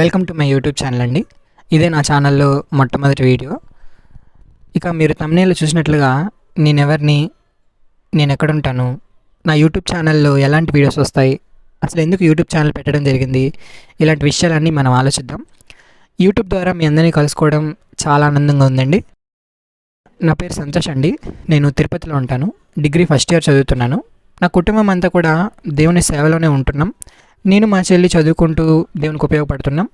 Welcome to my YouTube channel అండి. ఇదే నా ఛానల్లో మొట్టమొదటి వీడియో. ఇక మీరు తమ్నేలో చూసినట్లుగా నేను ఎవరిని నేను ఎక్కడుంటాను నా యూట్యూబ్ ఛానల్లో ఎలాంటి వీడియోస్ వస్తాయి అసలు ఎందుకు యూట్యూబ్ ఛానల్ పెట్టడం జరిగింది ఇలాంటి విషయాలన్నీ మనం ఆలోచిద్దాం. యూట్యూబ్ ద్వారా మీ అందరినీ కలుసుకోవడం చాలా ఆనందంగా ఉందండి. నా పేరు సంతోష్ అండి. నేను తిరుపతిలో ఉంటాను. డిగ్రీ ఫస్ట్ ఇయర్ చదువుతున్నాను. నా కుటుంబం అంతా కూడా దేవుని సేవలోనే ఉంటున్నాం. నేను మా చెల్లి చదువుకుంటూ దేవునికి ఉపయోగపడుతున్నాం.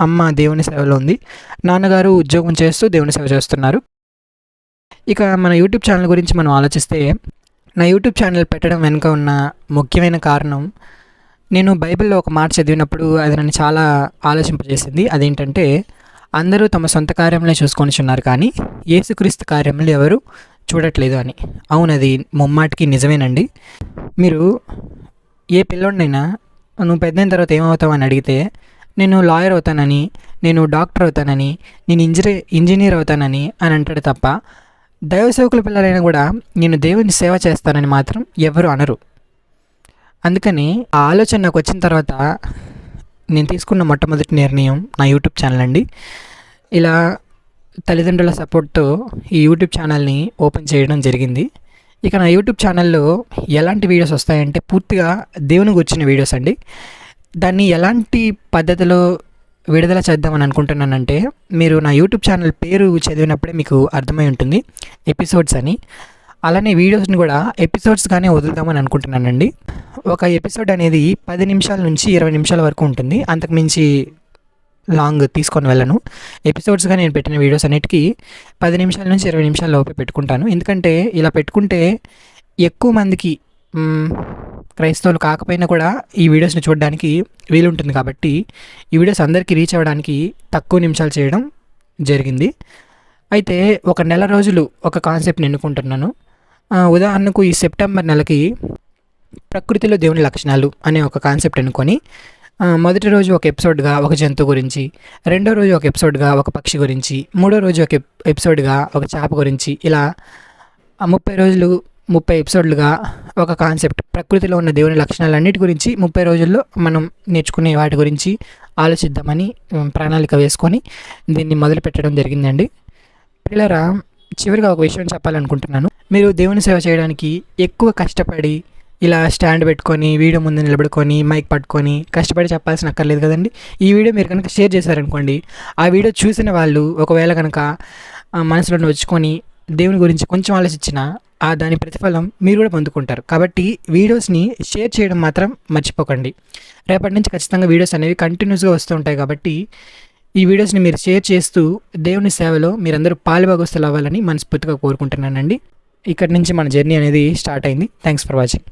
అమ్మ దేవుని సేవలో ఉంది. నాన్నగారు ఉద్యోగం చేస్తూ దేవుని సేవ చేస్తున్నారు. ఇక మన యూట్యూబ్ ఛానల్ గురించి మనం ఆలోచిస్తే నా యూట్యూబ్ ఛానల్ పెట్టడం వెనుక ఉన్న ముఖ్యమైన కారణం నేను బైబిల్లో ఒక మాట చదివినప్పుడు అది నన్ను చాలా ఆలోచింపజేసింది. అదేంటంటే అందరూ తమ సొంత కార్యములే చూసుకొని ఉన్నారు కానీ యేసుక్రీస్తు కార్యములు ఎవరు చూడట్లేదు అని. అవునది ముమ్మాటికి నిజమేనండి. మీరు ఏ పిల్లోడినైనా నువ్వు పెద్దయిన తర్వాత ఏమవుతావు అని అడిగితే నేను లాయర్ అవుతానని నేను డాక్టర్ అవుతానని నేను ఇంజనీర్ ఇంజనీర్ అవుతానని అని అంటాడు తప్ప దైవ సేవకుల పిల్లలైనా కూడా నేను దేవుని సేవ చేస్తానని మాత్రం ఎవరు అనరు. అందుకని ఆ ఆలోచన నాకు వచ్చిన తర్వాత నేను తీసుకున్న మొట్టమొదటి నిర్ణయం నా యూట్యూబ్ ఛానల్ అండి. ఇలా తల్లిదండ్రుల సపోర్ట్తో ఈ యూట్యూబ్ ఛానల్ని ఓపెన్ చేయడం జరిగింది. ఇక నా యూట్యూబ్ ఛానల్లో ఎలాంటి వీడియోస్ వస్తాయంటే పూర్తిగా దేవునికి వచ్చిన వీడియోస్ అండి. దాన్ని ఎలాంటి పద్ధతిలో విడుదల చేద్దామని అనుకుంటున్నానంటే మీరు నా యూట్యూబ్ ఛానల్ పేరు చదివినప్పుడే మీకు అర్థమై ఉంటుంది. ఎపిసోడ్స్ అని. అలానే వీడియోస్ని కూడా ఎపిసోడ్స్గానే వదులుదామని అనుకుంటున్నానండి. ఒక ఎపిసోడ్ అనేది పది నిమిషాల నుంచి ఇరవై నిమిషాల వరకు ఉంటుంది. అంతకుమించి లాంగ్ తీసుకొని వెళ్ళను. ఎపిసోడ్స్గా నేను పెట్టిన వీడియోస్ అన్నిటికీ పది నిమిషాల నుంచి ఇరవై నిమిషాల లోపే పెట్టుకుంటాను. ఎందుకంటే ఇలా పెట్టుకుంటే ఎక్కువ మందికి క్రైస్తవులు కాకపోయినా కూడా ఈ వీడియోస్ని చూడడానికి వీలుంటుంది కాబట్టి ఈ వీడియోస్ అందరికీ రీచ్ అవ్వడానికి తక్కువ నిమిషాలు చేయడం జరిగింది. అయితే ఒక నెల రోజులు ఒక కాన్సెప్ట్ని ఎన్నుకుంటున్నాను. ఉదాహరణకు ఈ సెప్టెంబర్ నెలకి ప్రకృతిలో దేవుని లక్షణాలు అనే ఒక కాన్సెప్ట్ ఎన్నుకొని మొదటి రోజు ఒక ఎపిసోడ్గా ఒక జంతువు గురించి రెండో రోజు ఒక ఎపిసోడ్గా ఒక పక్షి గురించి మూడో రోజు ఒక ఎపిసోడ్గా ఒక చేప గురించి ఇలా ముప్పై రోజులు ముప్పై ఎపిసోడ్లుగా ఒక కాన్సెప్ట్ ప్రకృతిలో ఉన్న దేవుని లక్షణాలన్నిటి గురించి ముప్పై రోజుల్లో మనం నేర్చుకునే వాటి గురించి ఆలోచిద్దామని ప్రణాళిక వేసుకొని దీన్ని మొదలు పెట్టడం జరిగిందండి. పిల్లరా చివరిగా ఒక విషయం చెప్పాలనుకుంటున్నాను. మీరు దేవుని సేవ చేయడానికి ఎక్కువ కష్టపడి ఇలా స్టాండ్ పెట్టుకొని వీడియో ముందు నిలబడుకొని మైక్ పట్టుకొని కష్టపడి చెప్పాల్సిన అక్కర్లేదు కదండి. ఈ వీడియో మీరు కనుక షేర్ చేశారనుకోండి ఆ వీడియో చూసిన వాళ్ళు ఒకవేళ కనుక మనసులో వచ్చుకొని దేవుని గురించి కొంచెం ఆలోచించిన ఆ దాని ప్రతిఫలం మీరు కూడా పొందుకుంటారు. కాబట్టి వీడియోస్ని షేర్ చేయడం మాత్రం మర్చిపోకండి. రేపటి నుంచి ఖచ్చితంగా వీడియోస్ అనేవి కంటిన్యూస్గా వస్తూ ఉంటాయి కాబట్టి ఈ వీడియోస్ని మీరు షేర్ చేస్తూ దేవుని సేవలో మీరందరూ పాలుభాగస్తులు అవ్వాలని మనస్ఫూర్తిగా కోరుకుంటున్నానండి. ఇక్కడి నుంచి మన జర్నీ అనేది స్టార్ట్ అయింది. Thanks for watching.